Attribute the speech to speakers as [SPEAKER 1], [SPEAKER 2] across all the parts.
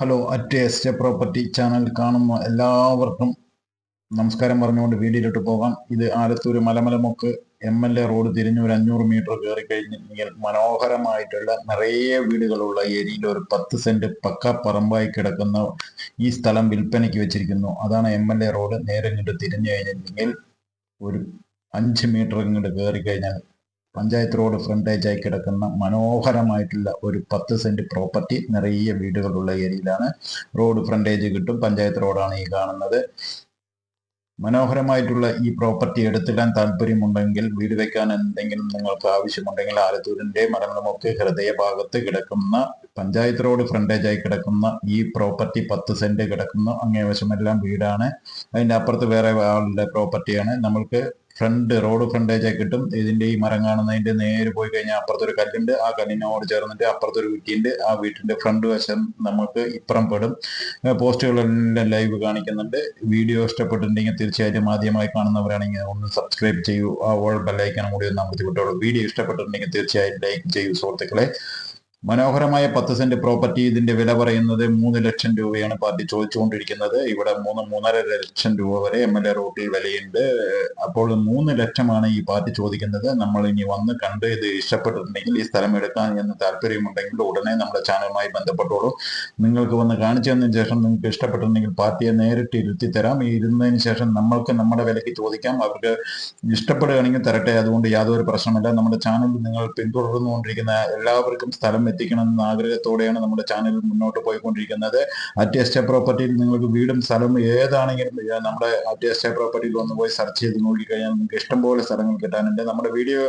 [SPEAKER 1] Hello at estate property channel കാണുന്ന എല്ലാവർക്കും നമസ്കാരം പറഞ്ഞുകൊണ്ട് വീഡിയോയിലോട്ട് പോകാം. ഇത് ആലത്തൂർ മലമലമൊക്ക് എം എൽ എ റോഡ് തിരിഞ്ഞ് ഒരു അഞ്ഞൂറ് മീറ്റർ കയറി കഴിഞ്ഞെങ്കിൽ മനോഹരമായിട്ടുള്ള നിറയെ വീടുകളുള്ള ഏരിയയിൽ ഒരു പത്ത് സെന്റ് പക്ക പറമ്പായി കിടക്കുന്ന ഈ സ്ഥലം വിൽപ്പനയ്ക്ക് വെച്ചിരിക്കുന്നു. അതാണ് എം എൽ എ റോഡ് നേരെ ഇങ്ങോട്ട് തിരിഞ്ഞു കഴിഞ്ഞിട്ടുണ്ടെങ്കിൽ ഒരു അഞ്ച് മീറ്റർ ഇങ്ങോട്ട് കയറി കഴിഞ്ഞാൽ പഞ്ചായത്ത് റോഡ് ഫ്രണ്ടേജായി കിടക്കുന്ന മനോഹരമായിട്ടുള്ള ഒരു പത്ത് സെന്റ് പ്രോപ്പർട്ടി നിറയെ വീടുകളുള്ള ഏരിയയിലാണ്. റോഡ് ഫ്രണ്ടേജ് കിട്ടും പഞ്ചായത്ത് റോഡാണ് ഈ കാണുന്നത്. മനോഹരമായിട്ടുള്ള ഈ പ്രോപ്പർട്ടി എടുത്തിടാൻ താല്പര്യമുണ്ടെങ്കിൽ വീട് വെക്കാൻ എന്തെങ്കിലും നിങ്ങൾക്ക് ആവശ്യമുണ്ടെങ്കിൽ ആലത്തൂരിന്റെ മലമുളമൊക്കെ ഹൃദയഭാഗത്ത് കിടക്കുന്ന പഞ്ചായത്ത് റോഡ് ഫ്രണ്ടേജ് ആയി കിടക്കുന്ന ഈ പ്രോപ്പർട്ടി പത്ത് സെന്റ് കിടക്കുന്ന അങ്ങേവശമെല്ലാം വീടാണ്. അതിന്റെ അപ്പുറത്ത് വേറെ ആളുടെ പ്രോപ്പർട്ടിയാണ് നമ്മൾക്ക് ഫ്രണ്ട് റോഡ് ഫ്രണ്ടേജ് കിട്ടും. ഇതിന്റെ ഈ മരം കാണുന്നതിന്റെ നേരെ പോയി കഴിഞ്ഞാൽ അപ്പുറത്തൊരു കല്ലുണ്ട്. ആ കല്ലിനോട് ചേർന്നിട്ട് അപ്പുറത്തൊരു വീട്ടിയുണ്ട്. ആ വീട്ടിന്റെ ഫ്രണ്ട് വശം നമുക്ക് ഇപ്പുറം പെടും. പോസ്റ്റുകളെല്ലാം ലൈവ് കാണിക്കുന്നുണ്ട്. വീഡിയോ ഇഷ്ടപ്പെട്ടിട്ടുണ്ടെങ്കിൽ തീർച്ചയായിട്ടും ആദ്യമായി കാണുന്നവരാണെങ്കിൽ ഒന്ന് സബ്സ്ക്രൈബ് ചെയ്യൂ. ആ ഓൾ ബെല്ലൈക്കണം കൂടി ഒന്ന് അമർത്തി വിട്ടോളൂ വീഡിയോ ഇഷ്ടപ്പെട്ടിട്ടുണ്ടെങ്കിൽ തീർച്ചയായും ലൈക്ക് ചെയ്യൂ സുഹൃത്തുക്കളെ. മനോഹരമായ പത്ത് സെന്റ് പ്രോപ്പർട്ടി ഇതിന്റെ വില പറയുന്നത് മൂന്ന് ലക്ഷം രൂപയാണ് പാർട്ടി ചോദിച്ചുകൊണ്ടിരിക്കുന്നത്. ഇവിടെ മൂന്ന് മൂന്നര ലക്ഷം രൂപ വരെ എം എൽ എ റോട്ടിൽ വിലയുണ്ട്. അപ്പോൾ മൂന്ന് ലക്ഷമാണ് ഈ പാർട്ടി ചോദിക്കുന്നത്. നമ്മൾ ഇനി വന്ന് കണ്ട് ഇത് ഇഷ്ടപ്പെട്ടിട്ടുണ്ടെങ്കിൽ ഈ സ്ഥലം എടുക്കാൻ എന്ന് താല്പര്യമുണ്ടെങ്കിൽ ഉടനെ നമ്മുടെ ചാനലുമായി ബന്ധപ്പെട്ടോളൂ. നിങ്ങൾക്ക് വന്ന് കാണിച്ചു തന്നതിന് ശേഷം നിങ്ങൾക്ക് ഇഷ്ടപ്പെട്ടിട്ടുണ്ടെങ്കിൽ പാർട്ടിയെ നേരിട്ട് ഇരുത്തി തരാം ഇരുന്നതിന് ശേഷം നമ്മൾക്ക് നമ്മുടെ വിലയ്ക്ക് ചോദിക്കാം. അവർക്ക് ഇഷ്ടപ്പെടുകയാണെങ്കിൽ തരട്ടെ. അതുകൊണ്ട് യാതൊരു പ്രശ്നമില്ല നമ്മുടെ ചാനൽ നിങ്ങൾ പിന്തുടർന്നുകൊണ്ടിരിക്കുന്ന എല്ലാവർക്കും സ്ഥലം എത്തിക്കണം എന്ന ആഗ്രഹത്തോടെയാണ് നമ്മുടെ ചാനൽ മുന്നോട്ട് പോയിക്കൊണ്ടിരിക്കുന്നത്. അറ്റ് പ്രോപ്പർട്ടിയിൽ നിങ്ങൾക്ക് വീടും സ്ഥലവും ഏതാണെങ്കിലും നമ്മുടെ അറ്റ് പ്രോപ്പർട്ടിയിൽ വന്ന് പോയി സെർച്ച് ചെയ്ത് നോക്കിക്കഴിഞ്ഞാൽ നിങ്ങൾക്ക് ഇഷ്ടംപോലെ സ്ഥലങ്ങൾ കിട്ടാനുണ്ട്. നമ്മുടെ വീഡിയോ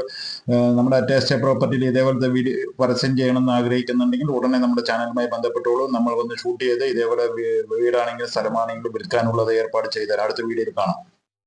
[SPEAKER 1] നമ്മുടെ അറ്റ് പ്രോപ്പർട്ടിയിൽ ഇതേപോലത്തെ വീഡിയോ പരസ്യം ചെയ്യണമെന്ന് ആഗ്രഹിക്കുന്നുണ്ടെങ്കിൽ ഉടനെ നമ്മുടെ ചാനലുമായി ബന്ധപ്പെട്ടോളൂ. നമ്മൾ വന്ന് ഷൂട്ട് ചെയ്ത് ഇതേപോലെ വീടാണെങ്കിലും സ്ഥലമാണെങ്കിലും വിൽക്കാനുള്ളത് ഏർപ്പാട് ചെയ്തുതരാം അടുത്ത വീഡിയോയിൽ കാണാം.